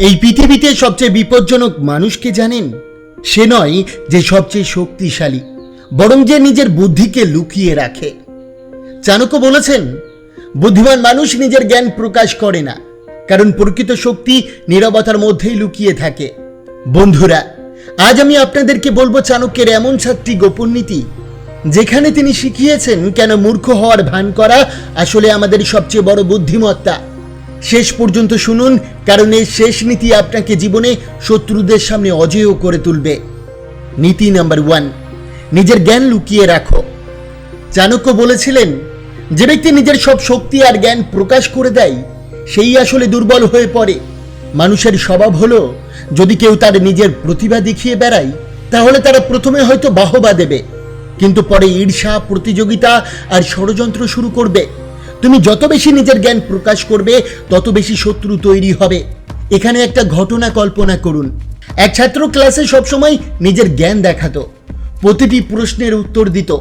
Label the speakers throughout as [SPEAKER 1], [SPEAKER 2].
[SPEAKER 1] এই পৃথিবীতে সবচেয়ে বিপজ্জনক মানুষকে জানেন? সে নয় যে সবচেয়ে শক্তিশালী, বরং যে নিজের বুদ্ধিকে লুকিয়ে রাখে। চাণক্য বলেছেন, বুদ্ধিমান মানুষ নিজের জ্ঞান প্রকাশ করে না, কারণ প্রকৃত শক্তি নীরবতার মধ্যেই লুকিয়ে থাকে। বন্ধুরা, আজ আমি আপনাদেরকে বলব চাণক্যের এমন সাতটি গোপন নীতি, যেখানে তিনি শিখিয়েছেন কেন মূর্খ হওয়ার ভান করা আসলে আমাদের সবচেয়ে বড় বুদ্ধিমত্তা। শেষ পর্যন্ত শুনুন, কারণ এই শেষ নীতি আপনাকে জীবনে শত্রুদের সামনে অজেয় করে তুলবে। নীতি নাম্বার ওয়ান, নিজের জ্ঞান লুকিয়ে রাখো। চাণক্য বলেছিলেন, যে ব্যক্তি নিজের সব শক্তি আর জ্ঞান প্রকাশ করে দেয়, সেই আসলে দুর্বল হয়ে পড়ে। মানুষের স্বভাব হলো, যদি কেউ তার নিজের প্রতিভা দেখিয়ে বেড়ায়, তাহলে তারা প্রথমে হয়তো বাহবা দেবে, কিন্তু পরে ঈর্ষা, প্রতিযোগিতা আর ষড়যন্ত্র শুরু করবে। তুমি যত বেশি নিজের জ্ঞান প্রকাশ করবে, তত বেশি শত্রু তৈরি হবে। এখানে একটা ঘটনা কল্পনা করুন। এক ছাত্র ক্লাসে সবসময় নিজের জ্ঞান দেখাতো। প্রতিটি প্রশ্নের উত্তর দিত।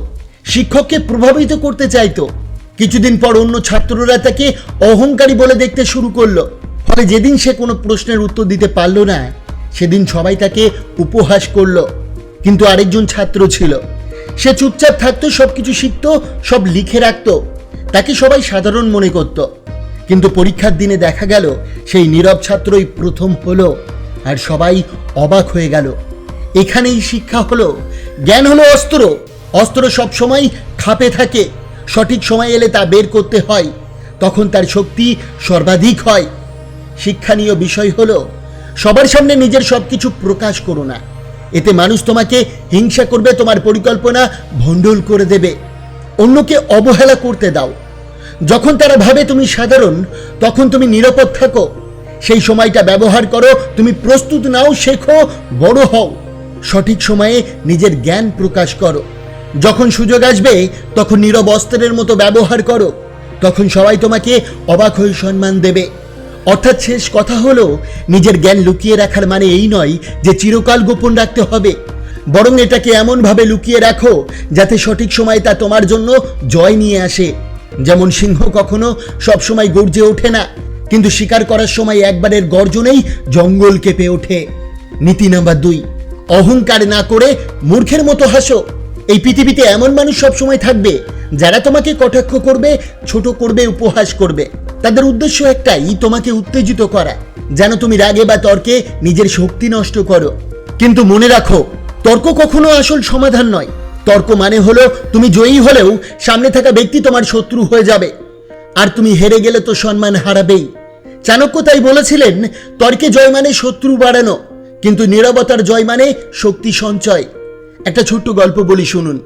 [SPEAKER 1] শিক্ষককে প্রভাবিত করতে চাইতো। কিছুদিন পর অন্য ছাত্ররা তাকে অহংকারী বলে দেখতে শুরু করল। ফলে যেদিন সে কোনো প্রশ্নের উত্তর দিতে পারল না, সেদিন সবাই তাকে উপহাস করল। কিন্তু আরেকজন ছাত্র ছিল। সে চুপচাপ থাকতো সব কিছু শিখতো, সব লিখে রাখতো। তাকে সবাই সাধারণ মনে করত। কিন্তু পরীক্ষার দিনে দেখা গেল, সেই নীরব ছাত্রই প্রথম হলো আর সবাই অবাক হয়ে গেল। এখানেই শিক্ষা হলো, জ্ঞান হলো অস্ত্র। অস্ত্র সব সময় খাপে থাকে। সঠিক সময় এলে তা বের করতে হয়। তখন তার শক্তি সর্বাধিক হয়। শিক্ষণীয় বিষয় হলো, সবার সামনে নিজের সব কিছু প্রকাশ করো না। এতে মানুষ তোমাকে হিংসা করবে, তোমার পরিকল্পনা ভণ্ডুল করে দেবে। অন্যকে অবহেলা করতে দাও। যখন তারা ভাবে তুমি সাধারণ, তখন তুমি নিরাপদ থাকো। সেই সময়টা ব্যবহার করো, তুমি প্রস্তুত নাও, শেখো, বড় হও। সঠিক সময়ে নিজের জ্ঞান প্রকাশ করো। যখন সুযোগ আসবে, তখন নীরব অস্ত্রের মতো ব্যবহার করো। তখন সবাই তোমাকে অবাক হয়ে সম্মান দেবে। অর্থাৎ শেষ কথা হলো, নিজের জ্ঞান লুকিয়ে রাখার মানে এই নয় যে চিরকাল গোপন রাখতে হবে। বরং এটাকে এমনভাবে লুকিয়ে রাখো, যাতে সঠিক সময় তা তোমার জন্য জয় নিয়ে আসে। যেমন সিংহ কখনো সবসময় গর্জে ওঠে না, কিন্তু শিকার করার সময় একবারের গর্জনেই জঙ্গল কেঁপে ওঠে। নীতি নাম্বার দুই, অহংকার না করে মূর্খের মতো হাসো। এই পৃথিবীতে এমন মানুষ সবসময় থাকবে, যারা তোমাকে কটাক্ষ করবে, ছোট করবে, উপহাস করবে। তাদের উদ্দেশ্য একটাই, তোমাকে উত্তেজিত করা। যেন তুমি রাগে বা তর্কে নিজের শক্তি নষ্ট করো। কিন্তু মনে রাখো, তর্ক কখনো আসল সমাধান নয়। তর্ক মানে হলো, তুমি জয়ী হলেও সামনে থাকা ব্যক্তি তোমার শত্রু হয়ে যাবে। আর তুমি হেরে গেলে তো সম্মান হারাবেই। চাণক্য তাই বলেছিলেন, তর্কে জয় মানে শত্রু বাড়ানো, কিন্তু নিরবতার জয় মানে শক্তি সঞ্চয়। একটা ছোট্ট গল্প বলি শুনুন।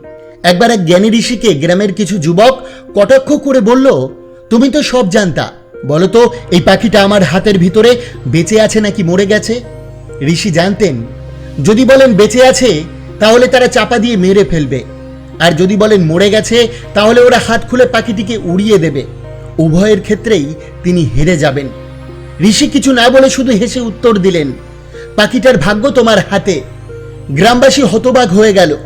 [SPEAKER 1] একবার এক জ্ঞানী ঋষিকে গ্রামের কিছু যুবক কটাক্ষ করে বলল, তুমি তো সব জানতা, বলো তো, এই পাখিটা আমার হাতের ভিতরে বেঁচে আছে নাকি মরে গেছে? ঋষি জানতেন, যদি বলেন বেঁচে আছে তাহলে তারা চাপা দিয়ে মেরে ফেলবে। আর যদি বলেন মরে গেছে, তাহলে ওরা হাত খুলে পাখিটিকে উড়িয়ে দেবে। উভয়ের ক্ষেত্রেই তিনি হেরে যাবেন। ঋষি কিছু না বলে শুধু হেসে উত্তর দিলেন, পাখিটার ভাগ্য তোমার হাতে। গ্রামবাসী হতবাক হয়ে গেল।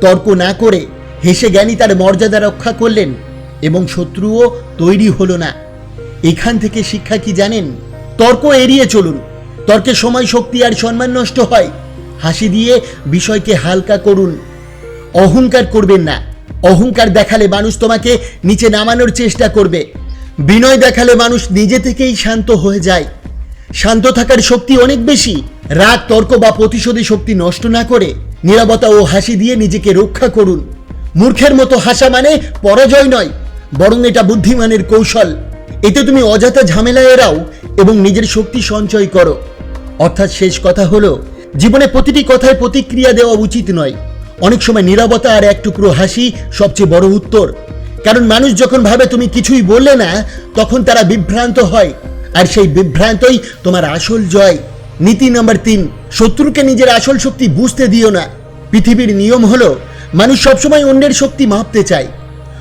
[SPEAKER 1] তর্ক না করে হেসে জ্ঞানী তার মর্যাদা রক্ষা করলেন এবং শত্রুও তৈরি হলো না। এখান থেকে শিক্ষা কি জানেন? তর্ক এড়িয়ে চলুন। তর্কের সময়, শক্তি আর সম্মান নষ্ট হয়। হাসি দিয়ে বিষয়কে হালকা করুন। অহংকার করবেন না। অহংকার দেখালে মানুষ তোমাকে নিচে নামানোর চেষ্টা করবে। বিনয় দেখালে মানুষ নিজে থেকেই শান্ত হয়ে যায়। শান্ত থাকার শক্তি অনেক বেশি। রাগ, তর্ক বা প্রতিশোধী শক্তি নষ্ট না করে নিরাপত্তা ও হাসি দিয়ে নিজেকে রক্ষা করুন। মূর্খের মতো হাসা মানে পরাজয় নয়, বরং এটা বুদ্ধিমানের কৌশল। এতে তুমি অযথা ঝামেলা এড়াও এবং নিজের শক্তি সঞ্চয় করো। অর্থাৎ শেষ কথা হলো জীবনে প্রতিটি কথায় প্রতিক্রিয়া দেওয়া উচিত নয়। অনেক সময় নীরবতা আর এক টুকরো হাসি সবচেয়ে বড় উত্তর। কারণ মানুষ যখন ভাবে তুমি কিছুই বললে না, তখন তারা বিভ্রান্ত হয়। আর সেই বিভ্রান্তই তোমার আসল জয়। নীতি নাম্বার তিন, শত্রুকে নিজের আসল শক্তি বুঝতে দিও না। পৃথিবীর নিয়ম হলো, মানুষ সবসময় অন্যের শক্তি মাপতে চায়।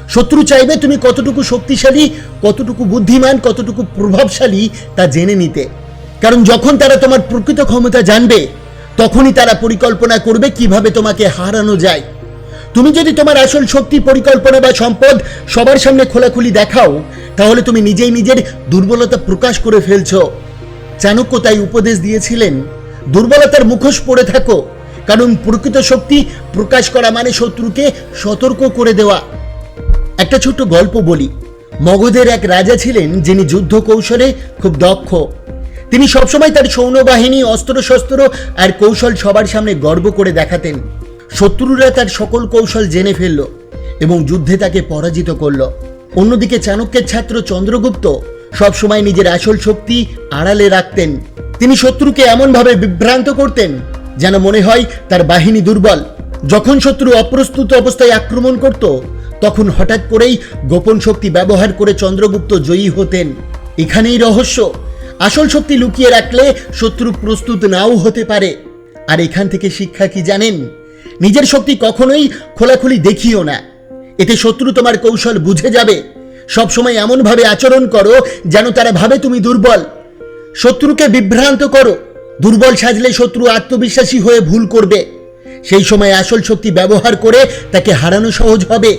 [SPEAKER 1] শত্রু চাইবে তুমি কতটুকু শক্তিশালী, কতটুকু বুদ্ধিমান, কতটুকু প্রভাবশালী তা জেনে নিতে। কারণ যখন তারা তোমার প্রকৃত ক্ষমতা জানবে তখনই তারা পরিকল্পনা করবে কীভাবে তোমাকে হারানো যায়। তুমি যদি তোমার আসল শক্তি, পরিকল্পনা বা সম্পদ সবার সামনে খোলাখুলি দেখাও, তাহলে তুমি নিজেই নিজের দুর্বলতা প্রকাশ করে ফেলছ। চাণক্য তাই উপদেশ দিয়েছিলেন, দুর্বলতার মুখোশ পড়ে থাকো, কারণ প্রকৃত শক্তি প্রকাশ করা মানে শত্রুকে সতর্ক করে দেওয়া। একটা ছোট্ট গল্প বলি। মগধের এক রাজা ছিলেন, যিনি যুদ্ধ কৌশলে খুব দক্ষ। তিনি সবসময় তার সৈন্যবাহিনী অস্ত্রশস্ত্র আর কৌশল সবার সামনে গর্ব করে দেখাতেন। শত্রুরা তার সকল কৌশল জেনে ফেলল এবং যুদ্ধে তাকে পরাজিত করল। অন্যদিকে চাণক্যের ছাত্র চন্দ্রগুপ্ত সবসময় নিজের আসল শক্তি আড়ালে রাখতেন। তিনি শত্রুকে এমনভাবে বিভ্রান্ত করতেন যেন মনে হয় তার বাহিনী দুর্বল। যখন শত্রু অপ্রস্তুত অবস্থায় আক্রমণ করত, তখন হঠাৎ করেই গোপন শক্তি ব্যবহার করে চন্দ্রগুপ্ত জয়ী হতেন। এখানেই রহস্য। আসল শক্তি লুকিয়ে রাখলে শত্রু প্রস্তুত নাও হতে পারে। আর এখান থেকে শিক্ষা কি জানেন? নিজের শক্তি কখনোই খোলাখুলি দেখিও না। এতে শত্রু তোমার কৌশল বুঝে যাবে। সবসময় এমনভাবে আচরণ করো যেন তারা ভাবে তুমি দুর্বল। শত্রুকে বিভ্রান্ত করো। দুর্বল সাজলে শত্রু আত্মবিশ্বাসী হয়ে ভুল করবে। সেই সময় আসল শক্তি ব্যবহার করে তাকে হারানো সহজ হবে।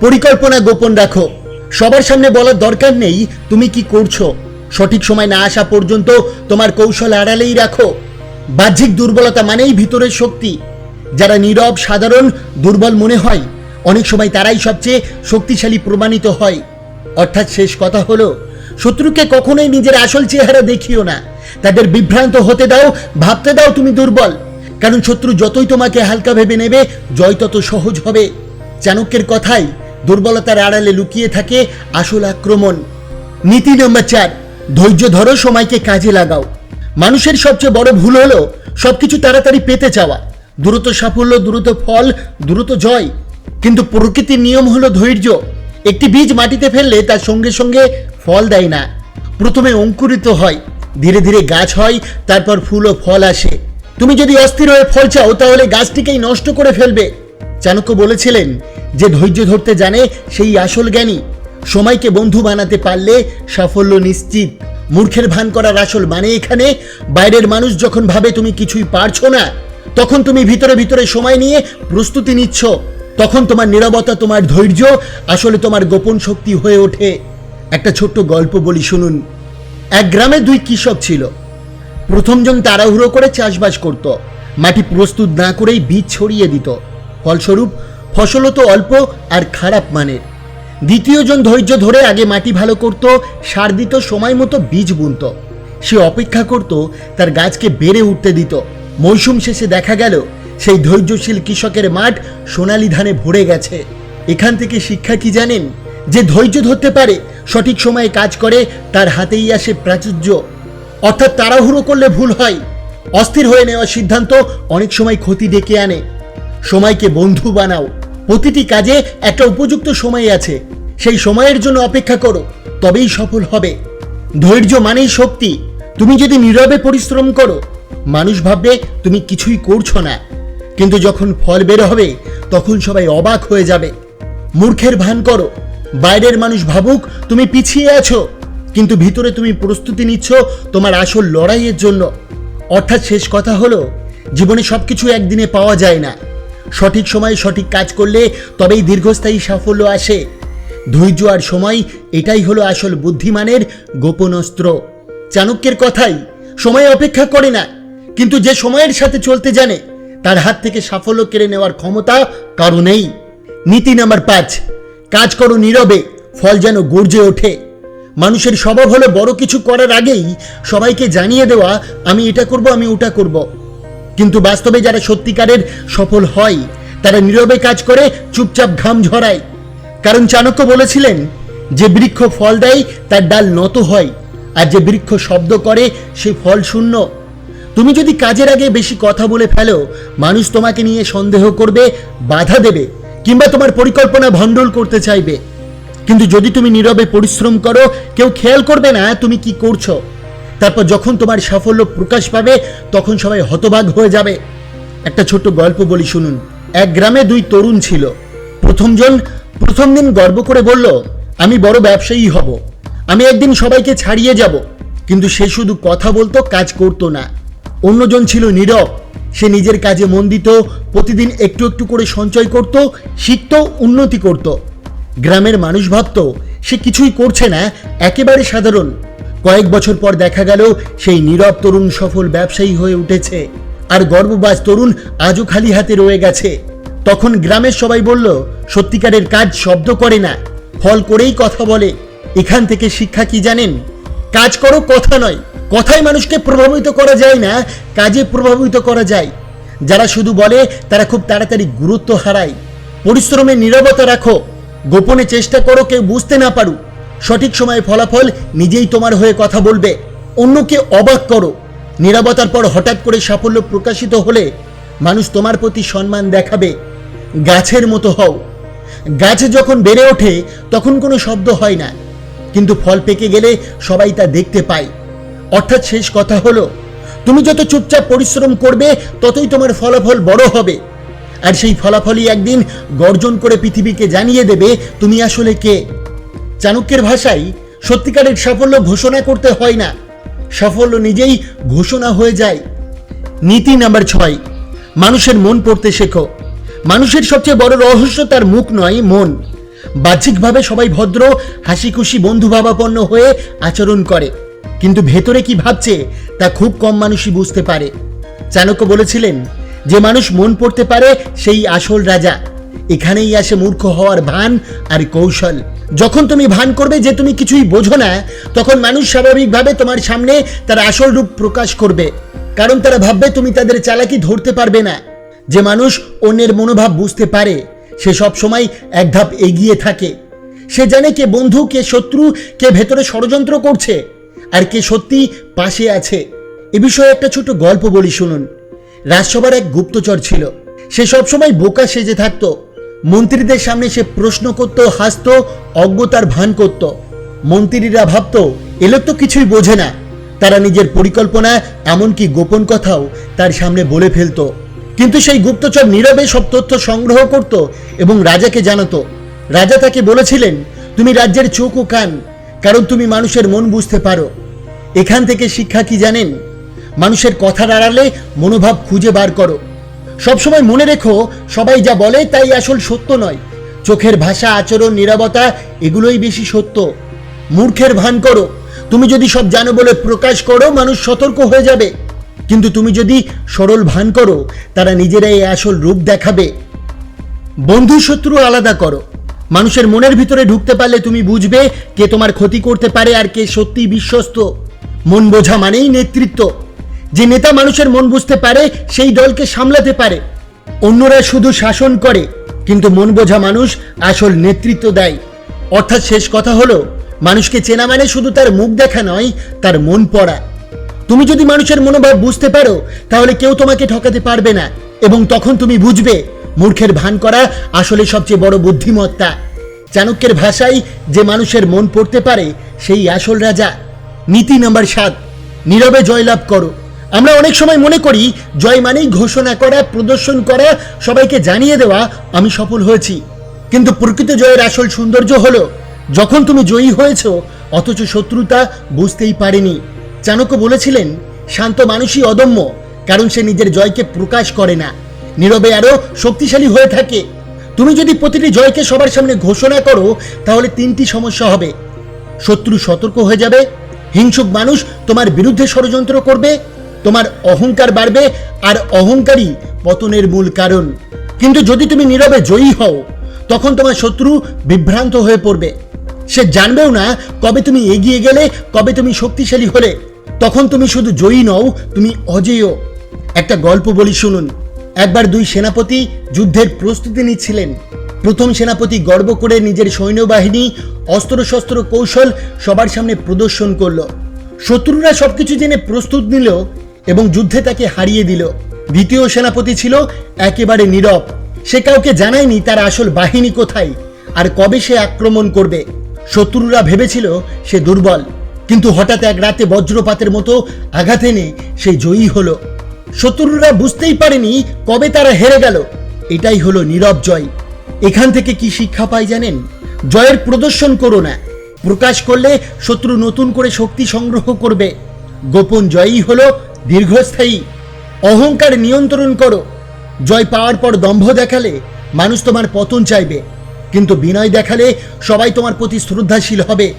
[SPEAKER 1] পরিকল্পনা গোপন রাখো। সবার সামনে বলার দরকার নেই, তুমি কি করছ? সঠিক সময় না আসা পর্যন্ত তোমার কৌশল আড়ালেই রাখো। বাহ্যিক দুর্বলতা মানেই ভিতরের শক্তি। যারা নীরব, সাধারণ, দুর্বল মনে হয়, অনেক সময় তারাই সবচেয়ে শক্তিশালী প্রমাণিত হয়। অর্থাৎ শেষ কথা হলো, শত্রুকে কখনোই নিজের আসল চেহারা দেখিও না। তাদের বিভ্রান্ত হতে দাও, ভাবতে দাও তুমি দুর্বল। কারণ শত্রু যতই তোমাকে হালকা ভেবে নেবে, জয় তত সহজ হবে। চাণক্যের কথাই দুর্বলতার আড়ালে লুকিয়ে থাকে আসল আক্রমণ। নীতি নম্বর চার ধৈর্য ধরো সময়কে কাজে লাগাও। মানুষের সবচেয়ে বড় ভুল হলো সবকিছু তাড়াতাড়ি পেতে চাওয়া। দ্রুত সাফল্য, দ্রুত ফল, দ্রুত জয়। কিন্তু প্রকৃতির নিয়ম হলো ধৈর্য। একটি বীজ মাটিতে ফেললে তার সঙ্গে সঙ্গে ফল দেয় না। প্রথমে অঙ্কুরিত হয়, ধীরে ধীরে গাছ হয়, তারপর ফুল ও ফল আসে। তুমি যদি অস্থির হয়ে ফল চাও, তাহলে গাছটিকেই নষ্ট করে ফেলবে। চাণক্য বলেছিলেন, যে ধৈর্য ধরতে জানে, সেই আসল জ্ঞানী। সময়কে বন্ধু বানাতে পারলে সাফল্য নিশ্চিত। মূর্খের ভান করার আসল মানে এখানে, বাইরের মানুষ যখন ভাবে তুমি কিছুই পারছ না, তখন তুমি ভিতরে ভিতরে সময় নিয়ে প্রস্তুতি নিচ্ছ। তখন তোমার নীরবতা, তোমার ধৈর্য আসলে তোমার গোপন শক্তি হয়ে ওঠে। একটা ছোট্ট গল্প বলি শুনুন। এক গ্রামে দুই কৃষক ছিল। প্রথমজন তাড়াহুড়ো করে চাষবাস করত। মাটি প্রস্তুত না করেই বীজ ছড়িয়ে দিত। ফলস্বরূপ ফসল তো অল্প আর খারাপ মানের। দ্বিতীয়জন ধৈর্য ধরে আগে মাটি ভালো করত সার দিত সময় মতো বীজ বুনত। সে অপেক্ষা করত, তার গাছকে বেড়ে উঠতে দিত। মৌসুম শেষে দেখা গেল, সেই ধৈর্যশীল কৃষকের মাঠ সোনালি ধানে ভরে গেছে। এখান থেকে শিক্ষা কি জানেন? যে ধৈর্য ধরতে পারে, সঠিক সময়ে কাজ করে, তার হাতেই আসে প্রাচুর্য। অর্থাৎ তাড়াহুড়ো করলে ভুল হয়। অস্থির হয়ে নেওয়া সিদ্ধান্ত অনেক সময় ক্ষতি ডেকে আনে। সময়কে বন্ধু বানাও। প্রতিটি কাজে একটা উপযুক্ত সময় আছে। সেই সময়ের জন্য অপেক্ষা করো, তবেই সফল হবে। ধৈর্য মানেই শক্তি। তুমি যদি নীরবে পরিশ্রম করো, মানুষ ভাববে তুমি কিছুই করছ না। কিন্তু যখন ফল বের হবে, তখন সবাই অবাক হয়ে যাবে। মূর্খের ভান করো। বাইরের মানুষ ভাবুক তুমি পিছিয়ে আছো, কিন্তু ভিতরে তুমি প্রস্তুতি নিচ্ছ তোমার আসল লড়াইয়ের জন্য। অর্থাৎ শেষ কথা হলো, জীবনে সবকিছু একদিনে পাওয়া যায় না। সঠিক সময়ে সঠিক কাজ করলে তবেই দীর্ঘস্থায়ী সাফল্য আসে। ধৈর্য আর সময়, এটাই হলো আসল বুদ্ধিমানের গোপন অস্ত্র চাণক্যের কথাই সময় অপেক্ষা করে না, কিন্তু যে সময়ের সাথে চলতে জানে, তার হাত থেকে সাফল্য কেড়ে নেওয়ার ক্ষমতা কারও নেই। নীতি নাম্বার পাঁচ, কাজ করো নীরবে, ফল যেন গর্জে ওঠে। মানুষের স্বভাব হলো বড় কিছু করার আগেই সবাইকে জানিয়ে দেওয়া, আমি এটা করব, আমি ওটা করব। কিন্তু বাস্তবে যারা সত্যিকারের সফল হয়, তারা নীরবে কাজ করে, চুপচাপ ঘাম ঝরায়। কারণ চাণক্য বলেছিলেন, যে বৃক্ষ ফল দেয়, তার ডাল নত হয়, আর যে বৃক্ষ শব্দ করে, সে ফল শূন্য। তুমি যদি কাজের আগে বেশি কথা বলে ফেলো, মানুষ তোমাকে নিয়ে সন্দেহ করবে, বাধা দেবে, কিংবা তোমার পরিকল্পনা ভণ্ডল করতে চাইবে। কিন্তু যদি তুমি নীরবে পরিশ্রম করো, কেউ খেয়াল করবে না তুমি কি করছ। তারপর যখন তোমার সাফল্য প্রকাশ পাবে, তখন সবাই হতবাক হয়ে যাবে। একটা ছোট্ট গল্প বলি শুনুন। এক গ্রামে দুই তরুণ ছিল। প্রথমজন প্রথম দিন গর্ব করে বলল, আমি বড় ব্যবসায়ী হব। আমি একদিন সবাইকে ছাড়িয়ে যাব। কিন্তু সে শুধু কথা বলতো, কাজ করতো না। অন্যজন ছিল নীরব। সে নিজের কাজে মন দিত, প্রতিদিন একটু একটু করে সঞ্চয় করত, শিখত, উন্নতি করত। গ্রামের মানুষ ভাবত, সে কিছুই করছে না, একেবারে সাধারণ। কয়েক বছর পর দেখা গেল, সেই নীরব তরুণ সফল ব্যবসায়ী হয়ে উঠেছে। আর গর্ববাজ তরুণ আজও খালি হাতে রয়ে গেছে। তখন গ্রামের সবাই বলল সত্যিকারের কাজ শব্দ করে না। ফল করেই কথা বলে। এখান থেকে শিক্ষা কি জানেন? কাজ করো, কথা নয়। কথায় মানুষকে প্রভাবিত করা যায় না, কাজে প্রভাবিত করা যায়। যারা শুধু বলে, তারা খুব তাড়াতাড়ি গুরুত্ব হারায়। পরিশ্রমে নীরবতা রাখো। গোপনে চেষ্টা করো, কেউ বুঝতে না পারুক। সঠিক সময়ে ফলাফল নিজেই তোমার হয়ে কথা বলবে। অন্যকে অবাক করো। নিরাপত্তার পর হঠাৎ করে সাফল্য প্রকাশিত হলে মানুষ তোমার প্রতি সম্মান দেখাবে। গাছের মতো হও। গাছে যখন বেড়ে ওঠে, তখন কোনো শব্দ হয় না। কিন্তু ফল পেকে গেলে সবাই তা দেখতে পায়। অর্থাৎ শেষ কথা হলো, তুমি যত চুপচাপ পরিশ্রম করবে, ততই তোমার ফলাফল বড় হবে। আর সেই ফলাফলই একদিন গর্জন করে পৃথিবীকে জানিয়ে দেবে, তুমি আসলে কে। চাণক্যের ভাষায় সত্যিকারের সাফল্য ঘোষণা করতে হয় না। সাফল্য নিজেই ঘোষণা হয়ে যায়। নীতি নাম্বার ছয়, মানুষের মন পড়তে শেখো। মানুষের সবচেয়ে বড় রহস্য তার মুখ নয়, মন। বাহ্যিকভাবে সবাই ভদ্র হাসি খুশি বন্ধুভাবাপন্ন হয়ে আচরণ করে। কিন্তু ভেতরে কি ভাবছে, তা খুব কম মানুষই বুঝতে পারে। চাণক্য বলেছিলেন, যে মানুষ মন পড়তে পারে, সেই আসল রাজা। এখানেই আসে মূর্খ হওয়ার ভান আর কৌশল। যখন তুমি ভান করবে যে তুমি কিছুই বোঝো না, তখন মানুষ স্বাভাবিকভাবে তোমার সামনে তার আসল রূপ প্রকাশ করবে। কারণ তারা ভাববে তুমি তাদের চালাকি ধরতে পারবে না। যে মানুষ অন্যের মনোভাব বুঝতে পারে, সে সব সময় এক ধাপ এগিয়ে থাকে। সে জানে কে বন্ধু, কে শত্রু, কে ভেতরে ষড়যন্ত্র করছে আর কে সত্যি পাশে আছে। এ বিষয়ে একটা ছোট গল্প বলি শুনুন। রাজসভার এক গুপ্তচর ছিল। সে সবসময় বোকা সেজে থাকতো। মন্ত্রীদের সামনে সে প্রশ্ন করত, হাসত অজ্ঞতার ভান করত। মন্ত্রীরা ভাবত, এলো তো কিছুই বোঝে না। তারা নিজের পরিকল্পনা, এমনকি গোপন কথাও তার সামনে বলে ফেলতো। কিন্তু সেই গুপ্তচর নীরবে সব তথ্য সংগ্রহ করত এবং রাজাকে জানাতো। রাজা তাকে বলেছিলেন, তুমি রাজ্যের চোখ ও কান, কারণ তুমি মানুষের মন বুঝতে পারো। এখান থেকে শিক্ষা কি জানেন? মানুষের কথার আড়ালে মনোভাব খুঁজে বার করো। সবসময় মনে রেখো, সবাই যা বলে তাই আসল সত্য নয়। চোখের ভাষা, আচরণ নিরাপত্তা এগুলোই বেশি সত্য। মূর্খের ভান করো। তুমি যদি সব জানো বলে প্রকাশ করো, মানুষ সতর্ক হয়ে যাবে। কিন্তু তুমি যদি সরল ভান করো, তারা নিজেরাই আসল রূপ দেখাবে। বন্ধু শত্রু আলাদা করো। মানুষের মনের ভিতরে ঢুকতে পারলে তুমি বুঝবে কে তোমার ক্ষতি করতে পারে আর কে সত্যি বিশ্বস্ত। মন বোঝা মানেই নেতৃত্ব। যে নেতা মানুষের মন বুঝতে পারে, সেই দলকে সামলাতে পারে। অন্যরা শুধু শাসন করে, কিন্তু মন বোঝা মানুষ আসল নেতৃত্ব দেয়। অর্থাৎ শেষ কথা হলো, মানুষকে চেনা মানে শুধু তার মুখ দেখা নয়, তার মন পড়া। তুমি যদি মানুষের মনোভাব বুঝতে পারো, তাহলে কেউ তোমাকে ঠকাতে পারবে না। এবং তখন তুমি বুঝবে, মূর্খের ভান করা আসলে সবচেয়ে বড় বুদ্ধিমত্তা। চাণক্যের ভাষায় যে মানুষের মন পড়তে পারে, সেই আসল রাজা। নীতি নাম্বার সাত, নীরবে জয়লাভ করো। আমরা অনেক সময় মনে করি, জয় মানেই ঘোষণা করা, প্রদর্শন করা, সবাইকে জানিয়ে দেওয়া, আমি সফল হয়েছি। কিন্তু প্রকৃত জয়ের আসল সৌন্দর্য হলো, যখন তুমি জয়ী হয়েছ, অথচ শত্রুতা বুঝতেই পারেনি। চাণক্য বলেছিলেন, শান্ত মানুষই অদম্য, কারণ সে নিজের জয়কে প্রকাশ করে না। নীরবে আরও শক্তিশালী হয়ে থাকে। তুমি যদি প্রতিটি জয়কে সবার সামনে ঘোষণা করো, তাহলে তিনটি সমস্যা হবে। শত্রু সতর্ক হয়ে যাবে, হিংসুক মানুষ তোমার বিরুদ্ধে ষড়যন্ত্র করবে, তোমার অহংকার বাড়বে, আর অহংকারই পতনের মূল কারণ। কিন্তু যদি তুমি নীরবে জয়ী হও, তখন তোমার শত্রু বিভ্রান্ত হয়ে পড়বে। সে জানবেও না কবে তুমি এগিয়ে গেলে, কবে তুমি শক্তিশালী হলে। তখন তুমি শুধু জয়ী নও, তুমি অজেয়। একটা গল্প বলি শুনুন। একবার দুই সেনাপতি যুদ্ধের প্রস্তুতি নিচ্ছিলেন। প্রথম সেনাপতি গর্ব করে নিজের সৈন্যবাহিনী, অস্ত্রশস্ত্র কৌশল সবার সামনে প্রদর্শন করল। শত্রুরা সবকিছু জেনে প্রস্তুত নিল এবং যুদ্ধে তাকে হারিয়ে দিল। দ্বিতীয় সেনাপতি ছিল একেবারে নীরব। সে কাউকে জানায়নি তার আসল বাহিনী কোথায় আর কবে সে আক্রমণ করবে। শত্রুরা ভেবেছিল সে দুর্বল। কিন্তু হঠাৎ এক রাতে বজ্রপাতের মতো আঘাত এনে সে জয়ী হলো। শত্রুরা বুঝতেই পারেনি কবে তারা হেরে গেল। এটাই হলো নীরব জয়। এখান থেকে কি শিক্ষা পাই জানেন? জয়ের প্রদর্শন করো না। প্রকাশ করলে শত্রু নতুন করে শক্তি সংগ্রহ করবে। গোপন জয়ই হলো দীর্ঘস্থায়ী। অহংকার নিয়ন্ত্রণ করো। জয় পাওয়ার পর দম্ভ দেখালে মানুষ তোমার পতন চাইবে। কিন্তু বিনয় দেখালে সবাই তোমার প্রতি শ্রদ্ধাশীল হবে।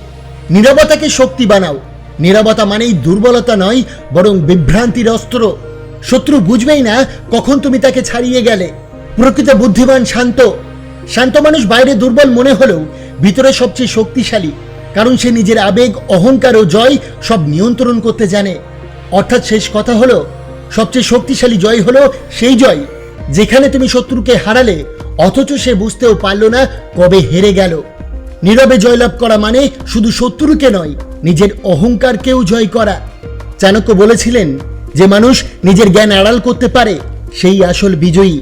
[SPEAKER 1] নীরবতাকে শক্তি বানাও। নিরাপত্তা মানেই দুর্বলতা নয়, বরং বিভ্রান্তির অস্ত্র। শত্রু বুঝবেই না কখন তুমি তাকে ছাড়িয়ে গেলে। প্রকৃত বুদ্ধিমান শান্ত। শান্ত মানুষ বাইরে দুর্বল মনে হলেও ভিতরে সবচেয়ে শক্তিশালী, কারণ সে নিজের আবেগ, অহংকার ও জয় সব নিয়ন্ত্রণ করতে জানে। অর্থাৎ শেষ কথা হলো, সবচেয়ে শক্তিশালী জয় হলো সেই জয়, যেখানে তুমি শত্রুকে হারালে, অথচ সে বুঝতেও পারল না কবে হেরে গেল। নীরবে জয়লাভ করা মানে শুধু শত্রুকে নয়, নিজের অহংকারকেও জয় করা। চাণক্য বলেছিলেন যে মানুষ নিজের জ্ঞান আড়াল করতে পারে, সেই আসল বিজয়ী।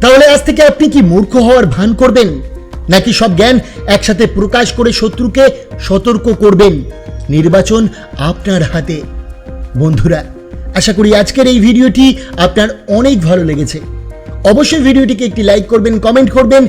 [SPEAKER 1] তাহলে আজ থেকে আপনি কি মূর্খ হওয়ার ভান করবেন? নাকি সব জ্ঞান একসাথে প্রকাশ করে শত্রুকে সতর্ক করবেন? নির্বাচন আপনার হাতে। বন্ধুরা, আশা করি আজকের এই ভিডিওটি আপনার অনেক ভালো লেগেছে। অবশ্যই ভিডিওটিকে একটি লাইক করবেন, কমেন্ট করবেন